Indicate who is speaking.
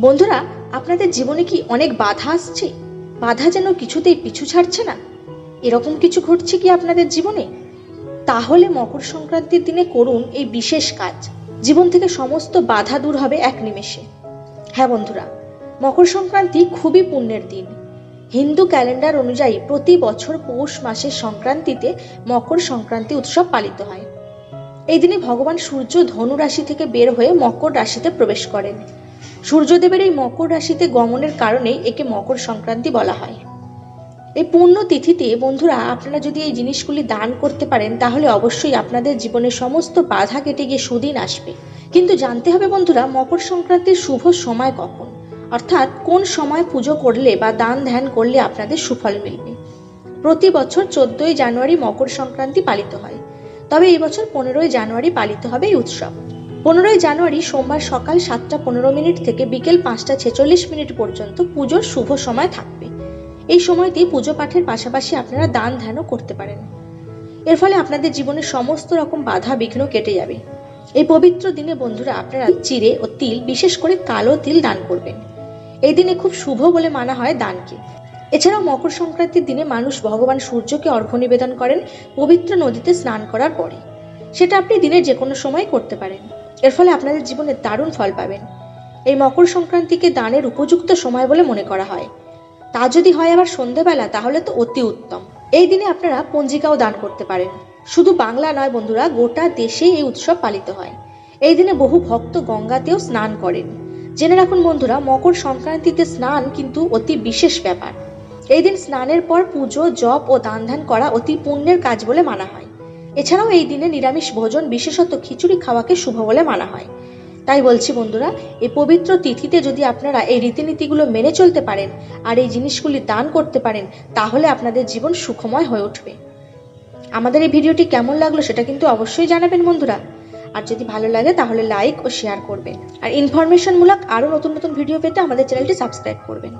Speaker 1: বন্ধুরা, আপনাদের জীবনে কি অনেক বাধা আসছে? বাধা যেন কিছুতেই পিছু ছাড়ছে না? এরকম কিছু ঘটছে কি আপনাদের জীবনে? তাহলে মকর সংক্রান্তির দিনে করুন এই বিশেষ কাজ। জীবন থেকে সমস্ত বাধা দূর হবে এক নিমেষে। হ্যাঁ বন্ধুরা, মকর সংক্রান্তি খুবই পুণ্যের দিন। হিন্দু ক্যালেন্ডার অনুযায়ী প্রতি বছর পৌষ মাসের সংক্রান্তিতে মকর সংক্রান্তি উৎসব পালিত হয়। এই দিনে ভগবান সূর্য ধনু রাশি থেকে বের হয়ে মকর রাশিতে প্রবেশ করেন। সূর্যদেবের এই মকর রাশিতে গমনের কারণেই একে মকর সংক্রান্তি বলা হয়। এই পূর্ণ তিথিতে বন্ধুরা, আপনারা যদি এই জিনিসগুলি দান করতে পারেন, তাহলে অবশ্যই আপনাদের জীবনের সমস্ত বাধা কেটে গিয়ে সুদিন আসবে। কিন্তু জানতে হবে বন্ধুরা, মকর সংক্রান্তির শুভ সময় কখন? অর্থাৎ কোন সময় পুজো করলে বা দান ধ্যান করলে আপনাদের সুফল মিলবে? প্রতি বছর চোদ্দই জানুয়ারি মকর সংক্রান্তি পালিত হয়। তবে এই বছর পনেরোই জানুয়ারি পালিত হবে এই উৎসব। পনেরোই জানুয়ারি সোমবার সকাল সাতটা পনেরো মিনিট থেকে বিকেল পাঁচটা ছেচল্লিশ মিনিট পর্যন্ত পুজোর শুভ সময় থাকবে। এই সময়তেই পুজো পাঠের পাশাপাশি আপনারা দান ধ্যানও করতে পারেন। এর ফলে আপনাদের জীবনের সমস্ত রকম বাধা বিঘ্ন কেটে যাবে। এই পবিত্র দিনে বন্ধুরা আপনারা চিড়ে ও তিল, বিশেষ করে কালো তিল দান করবেন। এই দিনে খুব শুভ বলে মানা হয় দানকে। এছাড়াও মকর সংক্রান্তির দিনে মানুষ ভগবান সূর্যকে অর্ঘ্য নিবেদন করেন, পবিত্র নদীতে স্নান করার পরে। সেটা আপনি দিনের যে কোনো সময় করতে পারেন। এর ফলে আপনাদের জীবনে দারুণ ফল পাবেন। এই মকর সংক্রান্তিকে দানের উপযুক্ত সময় বলে মনে করা হয়। তা যদি হয় আবার সন্ধেবেলা, তাহলে তো অতি উত্তম। এই দিনে আপনারা পঞ্জিকাও দান করতে পারেন। শুধু বাংলা নয় বন্ধুরা, গোটা দেশেই এই উৎসব পালিত হয়। এই দিনে বহু ভক্ত গঙ্গাতেও স্নান করেন। জেনে রাখুন বন্ধুরা, মকর সংক্রান্তিতে স্নান কিন্তু অতি বিশেষ ব্যাপার। এই দিন স্নানের পর পুজো, জপ ও দান ধ্যান করা অতি পুণ্যের কাজ বলে মানা হয়। এছাড়াও এই দিনে নিরামিষ ভোজন, বিশেষত খিচুড়ি খাওয়াকে শুভ বলে মানা হয়। তাই বলছি বন্ধুরা এই পবিত্র তিথিতে যদি আপনারা এই রীতিনীতিগুলো মেনে চলতে পারেন আর এই জিনিসগুলি দান করতে পারেন, তাহলে আপনাদের জীবন সুখময় হয়ে উঠবে। আমাদের এই ভিডিওটি কেমন লাগল সেটা কিন্তু অবশ্যই জানাবেন বন্ধুরা। আর যদি ভালো লাগে তাহলে লাইক ও শেয়ার করবেন। আর ইনফরমেশনমূলক আরও নতুন নতুন ভিডিও পেতে আমাদের চ্যানেলটি সাবস্ক্রাইব করবেন।